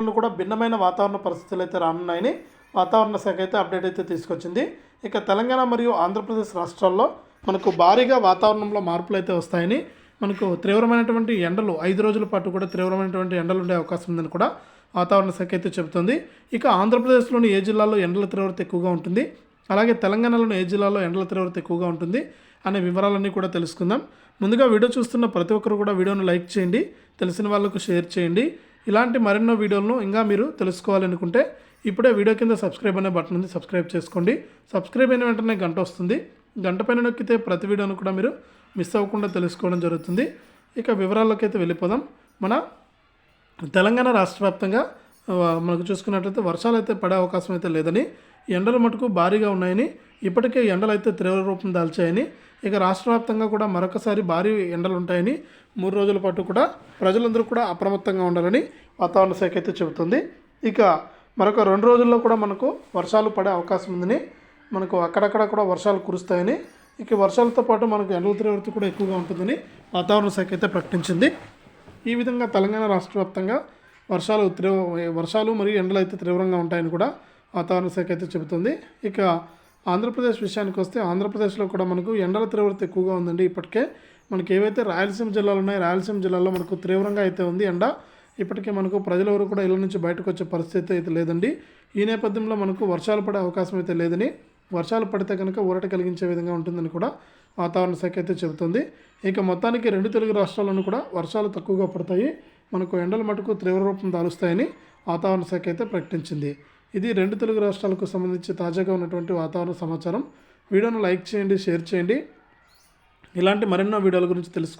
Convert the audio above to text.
నుండి కూడా భిన్నమైన వాతావరణ పరిస్థితులు అయితే రానున్నాయని వాతావరణ శాఖ అయితే అప్డేట్ అయితే తీసుకొచ్చింది. ఇక తెలంగాణ మరియు ఆంధ్రప్రదేశ్ రాష్ట్రాల్లో మనకు భారీగా వాతావరణంలో మార్పులు అయితే వస్తాయని మనకు తీవ్రమైనటువంటి ఎండలు ఐదు రోజుల పాటు కూడా తీవ్రమైనటువంటి ఎండలు ఉండే అవకాశం ఉందని కూడా వాతావరణ శాఖ అయితే చెబుతుంది. ఇక ఆంధ్రప్రదేశ్లోని ఏ జిల్లాలో ఎండల తీవ్రత ఎక్కువగా ఉంటుంది? అలాగే తెలంగాణలోని ఏ జిల్లాలో ఎండల తీవ్రత ఎక్కువగా ఉంటుంది అనే వివరాలన్నీ కూడా తెలుసుకుందాం. ముందుగా వీడియో చూస్తున్న ప్రతి ఒక్కరు కూడా వీడియోను లైక్ చేయండి తెలిసిన వాళ్ళకు షేర్ చేయండి. ఇలాంటి మరెన్నో వీడియోలను ఇంకా మీరు తెలుసుకోవాలనుకుంటే ఇప్పుడే వీడియో కింద సబ్స్క్రైబ్ అనే బటన్ ఉంది సబ్స్క్రైబ్ చేసుకోండి. సబ్స్క్రైబ్ అయిన వెంటనే గంట వస్తుంది. గంట పైన నొక్కితే ప్రతి వీడియోను కూడా మీరు మిస్ అవ్వకుండా తెలుసుకోవడం జరుగుతుంది. ఇక వివరాల్లోకి అయితే వెళ్ళిపోదాం. మన తెలంగాణ రాష్ట్ర వ్యాప్తంగా మనకు చూసుకున్నట్లయితే వర్షాలు అయితే పడే అవకాశం అయితే లేదని ఎండలు మటుకు భారీగా ఉన్నాయని ఇప్పటికే ఎండలు అయితే తీవ్ర రూపం దాల్చాయని ఇక రాష్ట్ర వ్యాప్తంగా కూడా మరొకసారి భారీ ఎండలు ఉంటాయని మూడు రోజుల పాటు కూడా ప్రజలందరూ కూడా అప్రమత్తంగా ఉండాలని వాతావరణ శాఖ అయితే చెబుతుంది. ఇక మరొక రెండు రోజుల్లో కూడా మనకు వర్షాలు పడే అవకాశం ఉందని మనకు అక్కడక్కడ కూడా వర్షాలు కురుస్తాయని ఇక వర్షాలతో పాటు మనకు ఎండల తీవ్రత కూడా ఎక్కువగా ఉంటుందని వాతావరణ శాఖ అయితే ప్రకటించింది. ఈ విధంగా తెలంగాణ రాష్ట్ర వ్యాప్తంగా వర్షాలు తీవ్ర వర్షాలు మరియు ఎండలు అయితే తీవ్రంగా ఉంటాయని కూడా వాతావరణ శాఖ అయితే చెబుతుంది. ఇక ఆంధ్రప్రదేశ్ విషయానికి వస్తే ఆంధ్రప్రదేశ్లో కూడా మనకు ఎండల తీవ్రత ఎక్కువగా ఉందండి ఇప్పటికే. మనకి ఏవైతే రాయలసీమ జిల్లాలు ఉన్నాయో రాయలసీమ జిల్లాలో మనకు తీవ్రంగా అయితే ఉంది ఎండ. ఇప్పటికే మనకు ప్రజలెవరు కూడా ఇళ్ళ నుంచి బయటకు వచ్చే పరిస్థితి అయితే లేదండి. ఈ నేపథ్యంలో మనకు వర్షాలు పడే అవకాశం అయితే లేదని వర్షాలు పడితే కనుక ఊరట కలిగించే విధంగా ఉంటుందని కూడా వాతావరణ శాఖ అయితే చెబుతుంది. ఇక మొత్తానికి రెండు తెలుగు రాష్ట్రాల్లోనూ కూడా వర్షాలు తక్కువగా పడతాయి. మనకు ఎండల మటుకు తీవ్ర రూపం దాలుస్తాయని వాతావరణ శాఖ అయితే ప్రకటించింది. ఇది రెండు తెలుగు రాష్ట్రాలకు సంబంధించి తాజాగా ఉన్నటువంటి వాతావరణ సమాచారం. వీడియోను లైక్ చేయండి షేర్ చేయండి. ఇలాంటి మరెన్నో వీడియోల గురించి తెలుసుకో